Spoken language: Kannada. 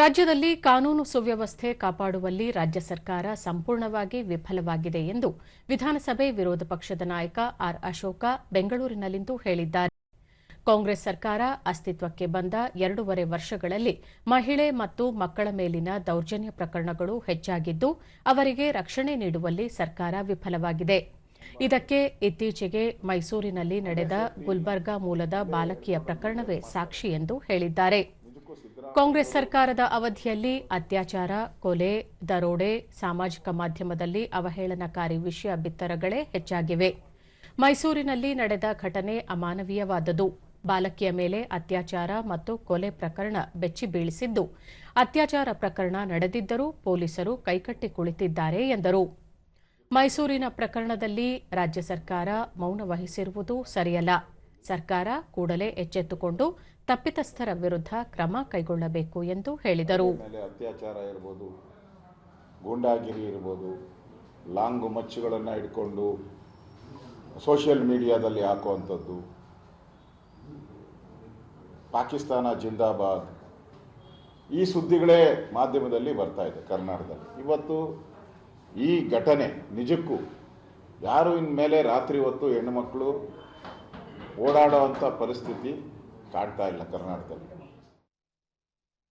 ರಾಜ್ಯದಲ್ಲಿ ಕಾನೂನು ಸುವ್ಯವಸ್ಥೆ ಕಾಪಾಡುವಲ್ಲಿ ರಾಜ್ಯ ಸರ್ಕಾರ ಸಂಪೂರ್ಣವಾಗಿ ವಿಫಲವಾಗಿದೆ ಎಂದು ವಿಧಾನಸಭೆ ವಿರೋಧ ಪಕ್ಷದ ನಾಯಕ ಆರ್ ಅಶೋಕ ಬೆಂಗಳೂರಿನಲ್ಲಿಂದು ಹೇಳಿದ್ದಾರೆ. ಕಾಂಗ್ರೆಸ್ ಸರ್ಕಾರ ಅಸ್ತಿತ್ವಕ್ಕೆ ಬಂದ ಎರಡೂವರೆ ವರ್ಷಗಳಲ್ಲಿ ಮಹಿಳೆ ಮತ್ತು ಮಕ್ಕಳ ಮೇಲಿನ ದೌರ್ಜನ್ಯ ಪ್ರಕರಣಗಳು ಹೆಚ್ಚಾಗಿದ್ದು, ಅವರಿಗೆ ರಕ್ಷಣೆ ನೀಡುವಲ್ಲಿ ಸರ್ಕಾರ ವಿಫಲವಾಗಿದೆ. ಇದಕ್ಕೆ ಇತ್ತೀಚೆಗೆ ಮೈಸೂರಿನಲ್ಲಿ ನಡೆದ ಗುಲ್ಬರ್ಗಾ ಮೂಲದ ಬಾಲಕಿಯ ಪ್ರಕರಣವೇ ಸಾಕ್ಷಿ ಎಂದು ಹೇಳಿದ್ದಾರೆ. ಕಾಂಗ್ರೆಸ್ ಸರ್ಕಾರದ ಅವಧಿಯಲ್ಲಿ ಅತ್ಯಾಚಾರ, ಕೊಲೆ, ದರೋಡೆ, ಸಾಮಾಜಿಕ ಮಾಧ್ಯಮದಲ್ಲಿ ಅವಹೇಳನಕಾರಿ ವಿಷಯ ಬಿತ್ತರಗಳೇ ಹೆಚ್ಚಾಗಿವೆ. ಮೈಸೂರಿನಲ್ಲಿ ನಡೆದ ಘಟನೆ ಅಮಾನವೀಯವಾದದು ಬಾಲಕಿಯ ಮೇಲೆ ಅತ್ಯಾಚಾರ ಮತ್ತು ಕೊಲೆ ಪ್ರಕರಣ ಬೆಚ್ಚಿ ಬೀಳಿಸಿದ್ದು, ಅತ್ಯಾಚಾರ ಪ್ರಕರಣ ನಡೆದಿದ್ದರೂ ಪೊಲೀಸರು ಕೈಕಟ್ಟಿ ಕುಳಿತಿದ್ದಾರೆ ಎಂದರು. ಮೈಸೂರಿನ ಪ್ರಕರಣದಲ್ಲಿ ರಾಜ್ಯ ಸರ್ಕಾರ ಮೌನ ವಹಿಸಿರುವುದು ಸರಿಯಲ್ಲ. ಸರ್ಕಾರ ಕೂಡಲೇ ಎಚ್ಚೆತ್ತುಕೊಂಡು ತಪ್ಪಿತಸ್ಥರ ವಿರುದ್ಧ ಕ್ರಮ ಕೈಗೊಳ್ಳಬೇಕು ಎಂದು ಹೇಳಿದರು. ಅತ್ಯಾಚಾರ ಇರ್ಬೋದು, ಗೂಂಡಾಗಿರಿ ಇರ್ಬೋದು, ಲಾಂಗು ಮಚ್ಚುಗಳನ್ನು ಇಟ್ಕೊಂಡು ಸೋಷಿಯಲ್ ಮೀಡಿಯಾದಲ್ಲಿ ಹಾಕುವಂಥದ್ದು, ಪಾಕಿಸ್ತಾನ ಜಿಂದಾಬಾದ್, ಈ ಸುದ್ದಿಗಳೇ ಮಾಧ್ಯಮದಲ್ಲಿ ಬರ್ತಾ ಇದೆ ಕರ್ನಾಟಕದಲ್ಲಿ. ಇವತ್ತು ಈ ಘಟನೆ ನಿಜಕ್ಕೂ ಯಾರು ಇನ್ಮೇಲೆ ರಾತ್ರಿ ಹೊತ್ತು ಹೆಣ್ಣುಮಕ್ಕಳು ಓಡಾಡೋ ಪರಿಸ್ಥಿತಿ ಕಾಡ್ತಾ ಇಲ್ಲ ಕರ್ನಾಟಕದಲ್ಲಿ.